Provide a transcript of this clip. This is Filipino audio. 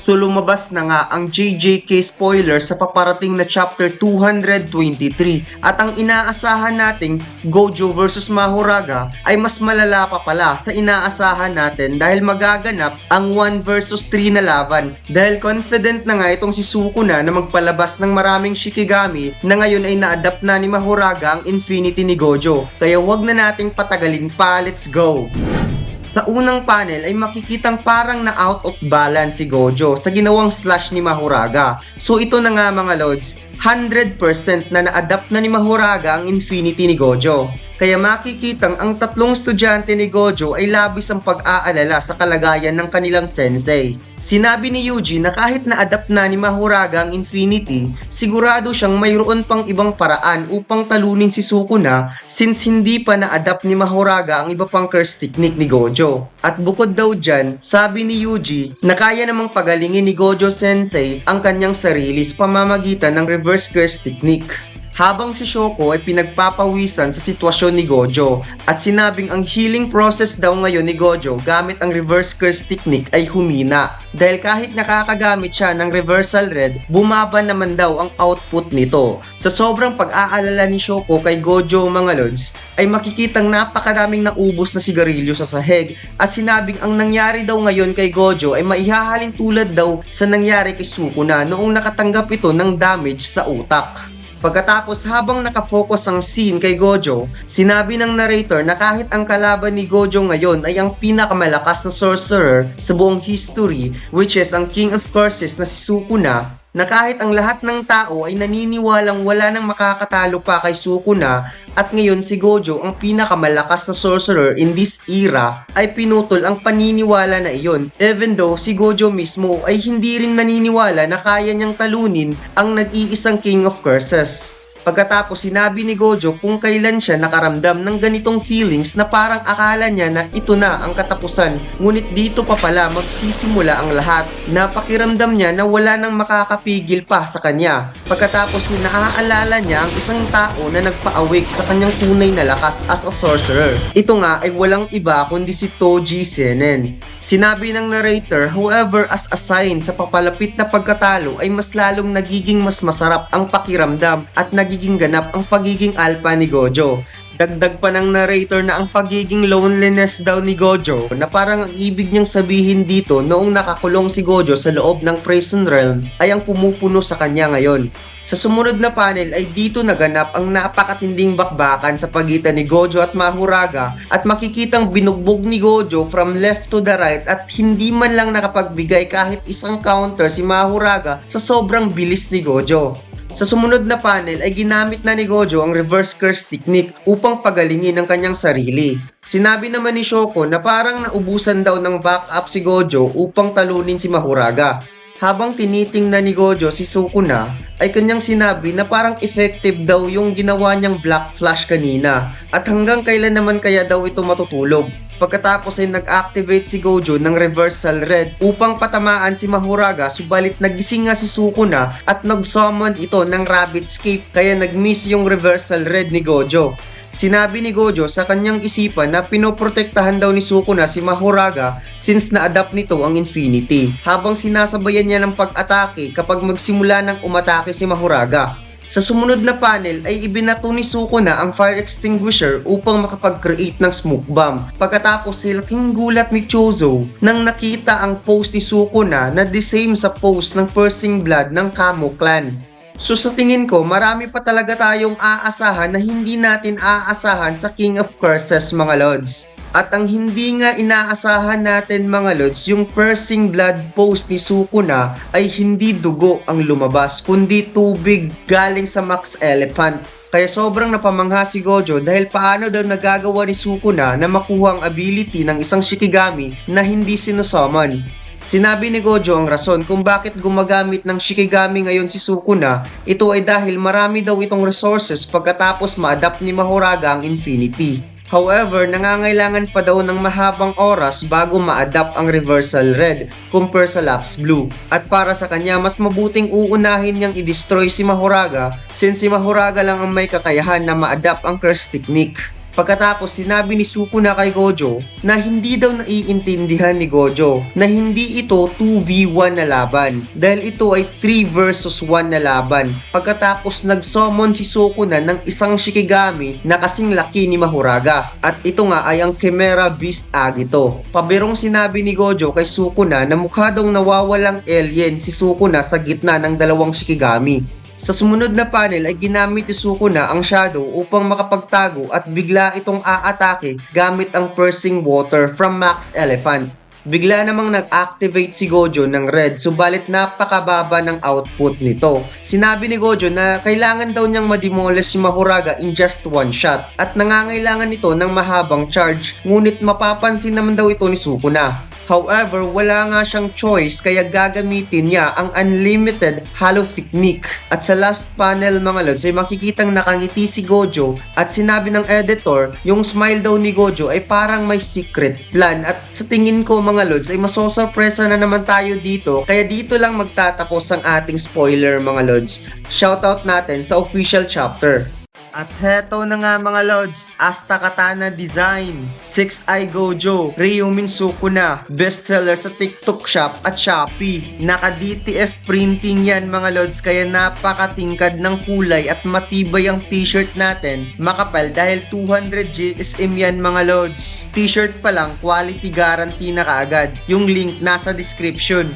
So lumabas na nga ang JJK spoiler sa paparating na chapter 223 at ang inaasahan nating Gojo versus Mahuraga ay mas malala pa pala sa inaasahan natin dahil magaganap ang 1 versus 3 na laban. Dahil confident na nga itong si Sukuna na magpalabas ng maraming Shikigami na ngayon ay na-adapt na ni Mahuraga ang Infinity ni Gojo. Kaya wag na nating patagalin pa. Let's go! Sa unang panel ay makikitang parang na out of balance si Gojo sa ginawang slash ni Mahuraga. So ito na nga mga lords, 100% na na-adapt na ni Mahuraga ang Infinity ni Gojo. Kaya makikitang ang tatlong estudyante ni Gojo ay labis ang pag-aalala sa kalagayan ng kanilang sensei. Sinabi ni Yuji na kahit na-adapt na ni Mahuraga ang Infinity, sigurado siyang mayroon pang ibang paraan upang talunin si Sukuna since hindi pa na-adapt ni Mahuraga ang iba pang curse technique ni Gojo. At bukod daw dyan, sabi ni Yuji na kaya namang pagalingin ni Gojo Sensei ang kanyang sarili sa pamamagitan ng reverse curse technique habang si Shoko ay pinagpapawisan sa sitwasyon ni Gojo at sinabing ang healing process daw ngayon ni Gojo gamit ang reverse curse technique ay humina dahil kahit nakakagamit siya ng reversal red, bumaba naman daw ang output nito. Sa sobrang pag-aalala ni Shoko kay Gojo mga lods, ay makikitang napakadaming naubos na sigarilyo sa sahig at sinabing ang nangyari daw ngayon kay Gojo ay maihahalin tulad daw sa nangyari kay Sukuna noong nakatanggap ito ng damage sa utak. Pagkatapos habang nakafocus ang scene kay Gojo, sinabi ng narrator na kahit ang kalaban ni Gojo ngayon ay ang pinakamalakas na sorcerer sa buong history which is ang King of Curses na si Sukuna na kahit ang lahat ng tao ay naniniwalang wala nang makakatalo pa kay Sukuna at ngayon si Gojo ang pinakamalakas na sorcerer in this era ay pinutol ang paniniwala na iyon even though si Gojo mismo ay hindi rin naniniwala na kaya niyang talunin ang nag-iisang King of Curses. Pagkatapos sinabi ni Gojo kung kailan siya nakaramdam ng ganitong feelings na parang akala niya na ito na ang katapusan ngunit dito pa pala magsisimula ang lahat. Napakiramdam niya na wala nang makakapigil pa sa kanya. Pagkatapos naaalala niya ang isang tao na nagpa-awake sa kanyang tunay na lakas as a sorcerer. Ito nga ay walang iba kundi si Toji Senen. Sinabi ng narrator, however as a sign sa papalapit na pagkatalo ay mas lalong nagiging mas masarap ang pakiramdam at nagiging ganap ang pagiging alpha ni Gojo. Dagdag pa ng narrator na ang pagiging loneliness daw ni Gojo na parang ang ibig niyang sabihin dito noong nakakulong si Gojo sa loob ng prison realm ay ang pumupuno sa kanya ngayon. Sa sumunod na panel ay dito naganap ang napakatinding bakbakan sa pagitan ni Gojo at Mahuraga at makikitang binugbog ni Gojo from left to the right at hindi man lang nakapagbigay kahit isang counter si Mahuraga sa sobrang bilis ni Gojo. Sa sumunod na panel ay ginamit na ni Gojo ang reverse curse technique upang pagalingin ang kanyang sarili. Sinabi naman ni Shoko na parang naubusan daw ng backup si Gojo upang talunin si Mahuraga. Habang tinitingnan ni Gojo si Sukuna, ay kanyang sinabi na parang effective daw yung ginawa niyang black flash kanina at hanggang kailan naman kaya daw ito matutulog. Pagkatapos ay nag-activate si Gojo ng reversal red upang patamaan si Mahuraga subalit nagising nga si Sukuna at nag-summon ito ng rabbit scape kaya nag-miss yung reversal red ni Gojo. Sinabi ni Gojo sa kanyang isipan na pinoprotektahan daw ni Sukuna si Mahuraga since na-adapt nito ang Infinity habang sinasabayan niya ng pag-atake kapag magsimula ng umatake si Mahuraga. Sa sumunod na panel ay ibinato ni Sukuna ang fire extinguisher upang makapag-create ng smoke bomb. Pagkatapos silaking gulat ni Chozo nang nakita ang post ni Sukuna na the same sa post ng Persing Blood ng Kamo Clan. So sa tingin ko, marami pa talaga tayong aasahan na hindi natin aasahan sa King of Curses mga lords. At ang hindi nga inaasahan natin mga lods, yung Persing Blood post ni Sukuna ay hindi dugo ang lumabas, kundi tubig galing sa Max Elephant. Kaya sobrang napamangha si Gojo dahil paano daw nagagawa ni Sukuna na makuha ang ability ng isang Shikigami na hindi sinusummon. Sinabi ni Gojo ang rason kung bakit gumagamit ng Shikigami ngayon si Sukuna, ito ay dahil marami daw itong resources pagkatapos ma-adapt ni Mahuraga ang Infinity. However, nangangailangan pa daw ng mahabang oras bago ma-adapt ang reversal red compare sa lapse blue. At para sa kanya, mas mabuting uunahin niyang i-destroy si Mahuraga since si Mahuraga lang ang may kakayahan na ma-adapt ang curse technique. Pagkatapos sinabi ni Sukuna kay Gojo na hindi daw naiintindihan ni Gojo na hindi ito 2v1 na laban dahil ito ay 3 versus 1 na laban. Pagkatapos nag-summon si Sukuna ng isang Shikigami na kasing laki ni Mahuraga at ito nga ay ang Chimera Beast Agito. Pabirong sinabi ni Gojo kay Sukuna na mukha daw nawawalang alien si Sukuna sa gitna ng dalawang Shikigami. Sa sumunod na panel ay ginamit ni Sukuna ang Shadow upang makapagtago at bigla itong aatake gamit ang Pursing Water from Max Elephant. Bigla namang nag-activate si Gojo ng red subalit napakababa ng output nito. Sinabi ni Gojo na kailangan daw niyang mademolish si Mahuraga in just one shot at nangangailangan ito ng mahabang charge ngunit mapapansin naman daw ito ni Sukuna. However, wala nga siyang choice kaya gagamitin niya ang unlimited hollow technique. At sa last panel mga lods ay makikitang nakangiti si Gojo at sinabi ng editor yung smile daw ni Gojo ay parang may secret plan at sa tingin ko mga lods ay masosorpresa na naman tayo dito kaya dito lang magtatapos ang ating spoiler mga lods. Shoutout natin sa official chapter. At heto na nga mga lods, Asta Katana Design, 6i Gojo, Ryumin Sukuna, bestseller sa TikTok Shop at Shopee. Naka DTF printing yan mga lods kaya napakatingkad ng kulay at matibay ang t-shirt natin. Makapal dahil 200 GSM yan mga lods. T-shirt pa lang, quality guarantee na kaagad. Yung link nasa description.